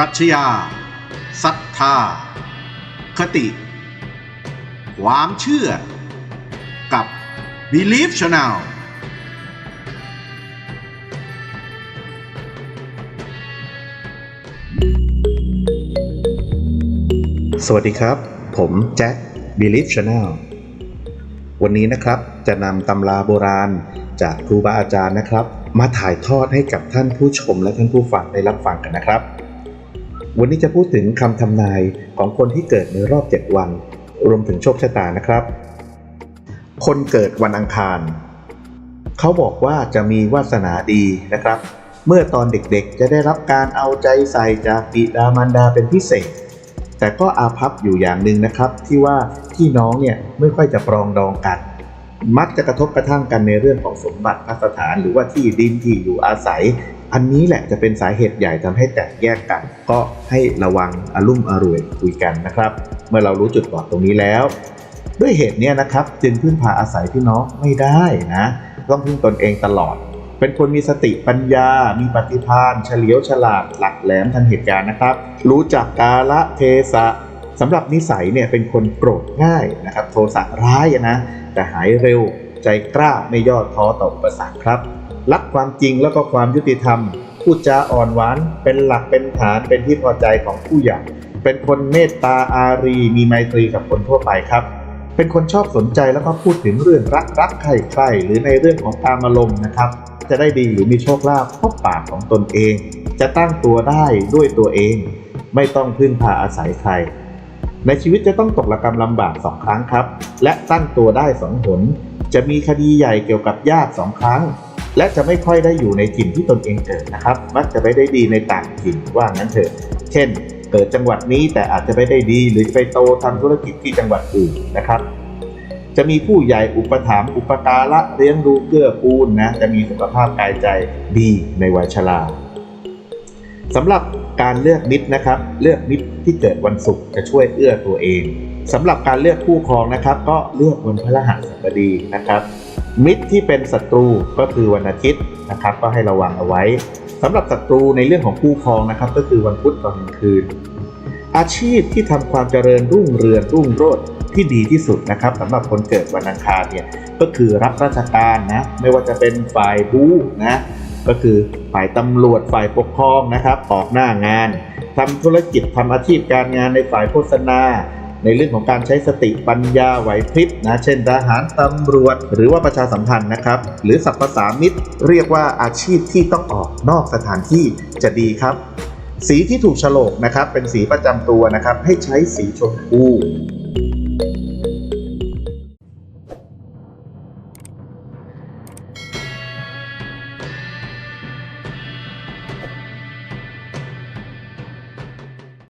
ปรัชญาศรัทธา คติ ความเชื่อ กับ Belief Channel สวัสดีครับ ผมแจ็ค Belief Channel วันนี้นะครับจะนำตำราโบราณจากครูบาอาจารย์นะครับ มาถ่ายทอดให้กับท่านผู้ชมและท่านผู้ฟังได้รับฟังกันนะครับ วันนี้จะพูดถึงคำทำนายของคนที่เกิดในรอบ 7 วัน รวมถึงโชคชะตานะครับ คนเกิดวันอังคาร เขาบอกว่าจะมีวาสนาดีนะครับ เมื่อตอนเด็กๆจะได้รับการเอาใจใส่จากบิดามารดาเป็นพิเศษ แต่ก็อาภัพอยู่อย่างหนึ่งนะครับ ที่ว่าพี่น้องเนี่ยไม่ค่อยจะปรองดองกัน มักจะกระทบกระทั่งกันในเรื่องของสมบัติพัสถาน หรือว่าที่ดินที่อยู่อาศัย อันนี้แหละจะเป็นสาเหตุใหญ่ทำให้แตกแยกกัน ก็ให้ระวังอารมุ่มอร่วยคุยกันนะครับ เมื่อเรารู้จุดบอดตรงนี้แล้ว ด้วยเหตุเนี้ยนะครับ จึงพึ่งพาอาศัยพี่น้องไม่ได้นะต้องพึ่งตนเองตลอด เป็นคนมีสติปัญญา มีปฏิภาณเฉลียวฉลาดหลักแหลมทันเหตุการณ์นะครับ รู้จักกาละเทศะสำหรับนิสัยเนี่ยเป็นคนโกรธง่ายนะครับ โทสะร้ายนะแต่หายเร็วใจกล้าไม่ย่อท้อต่ออุปสรรคครับ รักความจริงแล้วก็ความยุติธรรม พูดจาอ่อนหวาน เป็นหลักเป็นฐานเป็นที่พอใจของผู้ใหญ่เป็นคนเมตตาอารี มีไมตรีกับคนทั่วไปครับ เป็นคนชอบสนใจแล้วก็พูดถึงเรื่องรักรักใครใครหรือในเรื่องของตามอารมณ์นะครับ จะได้ดีหรือมีโชคลาภเพราะปากของตนเอง จะตั้งตัวได้ด้วยตัวเอง ไม่ต้องพึ่งพาอาศัยใคร ในชีวิตจะต้องตกระกรรมลำบากสองครั้งครับ และตั้งตัวได้สองหน จะมีคดีใหญ่เกี่ยวกับญาติสองครั้ง และจะไม่ค่อยได้อยู่ในถิ่นที่ตนเองเกิดนะครับ มักจะไม่ได้ดีในต่างถิ่นว่างั้นเถอะ เช่น เกิดจังหวัดนี้แต่อาจจะไม่ได้ดีหรือไปโตทำธุรกิจที่จังหวัดอื่นนะครับ จะมีผู้ใหญ่อุปถัมภ์อุปการะเลี้ยงดูเกื้อกูลนะจะมีสุขภาพกายใจดีในวัยชราสำหรับการเลือกมิตรนะครับ เลือกมิตรที่เกิดวันศุกร์จะช่วยเอื้อตัวเอง สำหรับการเลือกคู่ครองนะครับ ก็เลือกวันพฤหัสบดีนะครับ มิตรที่เป็นศัตรูก็คือวันอาทิตย์นะครับ ก็ให้ระวังเอาไว้สำหรับศัตรูในเรื่องของคู่ครองนะครับ ก็คือวันพุธตอนกลางคืน อาชีพที่ทำความเจริญรุ่งเรืองรุ่งโรจน์ที่ดีที่สุดนะครับสำหรับคนเกิดวันอังคารเนี่ยก็คือรับราชการนะไม่ว่าจะเป็นฝ่ายบู๊นะก็คือฝ่ายตำรวจฝ่ายปกครองนะครับ ออกหน้างานทำธุรกิจทำอาชีพการงานในฝ่ายโฆษณา ในเรื่องของการใช้สติปัญญาไหวพริบนะเช่นทหารตำรวจ หรือว่าประชาสัมพันธ์นะครับหรือสัพพสามิตร เรียกว่าอาชีพที่ต้องออกนอกสถานที่จะดีครับ สีที่ถูกฉลกนะครับเป็นสีประจำตัวนะครับให้ใช้สีชมพู